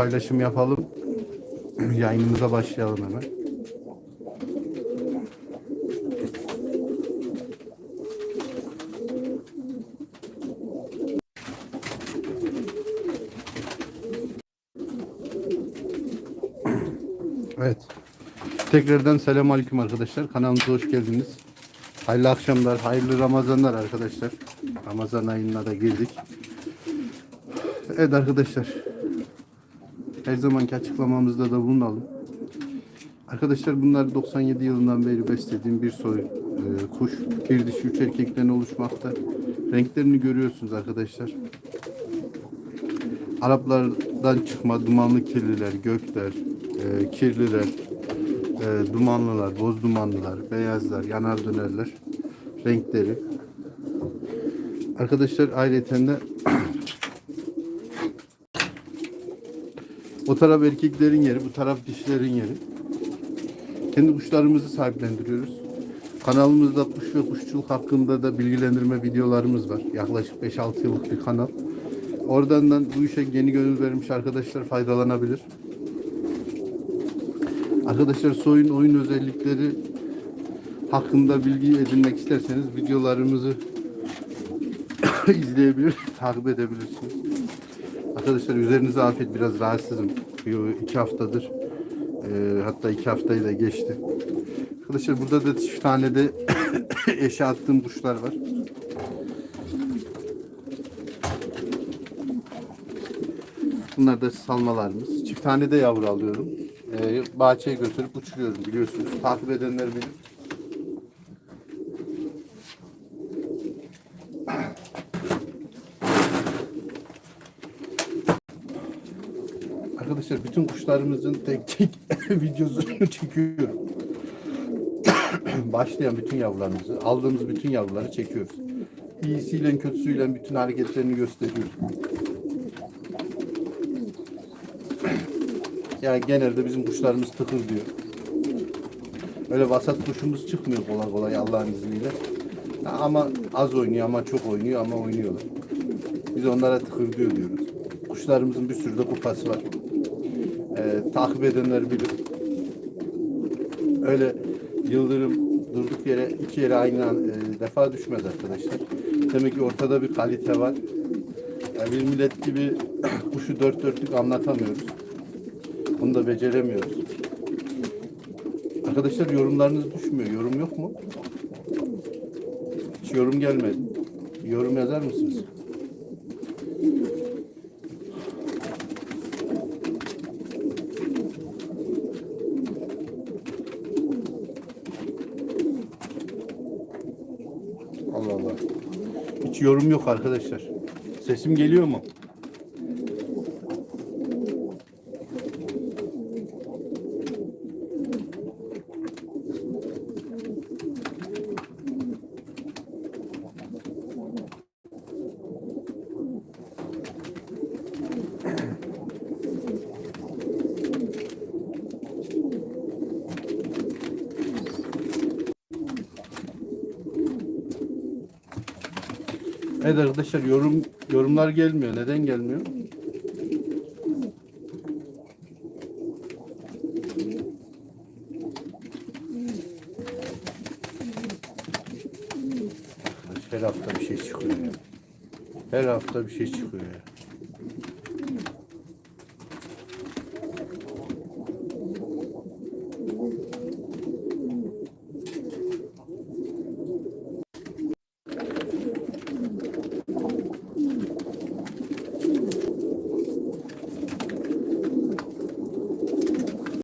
paylaşım yapalım. Yayınımıza başlayalım hemen. Evet. Tekrardan selamünaleyküm arkadaşlar. Kanalımıza hoş geldiniz. Hayırlı akşamlar, hayırlı Ramazanlar arkadaşlar. Ramazan ayına da girdik. Evet arkadaşlar. Her zamanki açıklamamızda da bulunalım. Arkadaşlar bunlar 97 yılından beri beslediğim bir soy e, kuş. Bir dişi üç erkekten oluşmakta. Renklerini görüyorsunuz arkadaşlar. Araplardan çıkma dumanlı kirliler, gökler, e, kirliler, e, dumanlılar, boz dumanlılar, beyazlar, yanar dönerler renkleri. Arkadaşlar ayrıca de o taraf erkeklerin yeri, bu taraf dişlerin yeri. Kendi kuşlarımızı sahiplendiriyoruz. Kanalımızda kuş ve kuşçuluk hakkında da bilgilendirme videolarımız var. Yaklaşık 5-6 yıllık bir kanal. Oradan da bu işe yeni gönül vermiş arkadaşlar faydalanabilir. Arkadaşlar soyun oyun özellikleri hakkında bilgi edinmek isterseniz videolarımızı izleyebilir, takip edebilirsiniz. Arkadaşlar üzerinize afiyet biraz rahatsızım. İki haftadır. e, hatta iki haftayı da geçti. Arkadaşlar burada da çift tane de eşe attığım kuşlar var. Bunlar da salmalarımız. Çift tane de yavru alıyorum. Ee, bahçeye götürüp uçuruyorum biliyorsunuz. Takip edenler bilir. Arkadaşlar bütün kuşlarımızın tek tek videosunu çekiyorum. Başlayan bütün yavrularımızı, aldığımız bütün yavruları çekiyoruz. İyisiyle kötüsüyle bütün hareketlerini gösteriyoruz. Yani genelde bizim kuşlarımız tıkır diyor. Öyle vasat kuşumuz çıkmıyor kolay kolay Allah'ın izniyle. Ama az oynuyor ama çok oynuyor ama oynuyorlar. Biz onlara tıkır diyor diyoruz. Kuşlarımızın bir sürü de kupası var. Ee, takip edenler bilir. Öyle yıldırım durduk yere iki yere aynı an, e, defa düşmez arkadaşlar. Demek ki ortada bir kalite var. Yani bir millet gibi kuşu dört dörtlük anlatamıyoruz. Bunu da beceremiyoruz. Arkadaşlar yorumlarınız düşmüyor. Yorum yok mu? Hiç yorum gelmedi. Yorum yazar mısınız? Allah Allah. Hiç yorum yok arkadaşlar. Sesim geliyor mu? Evet arkadaşlar yorum yorumlar gelmiyor. Neden gelmiyor? Her hafta bir şey çıkıyor. Her hafta bir şey çıkıyor.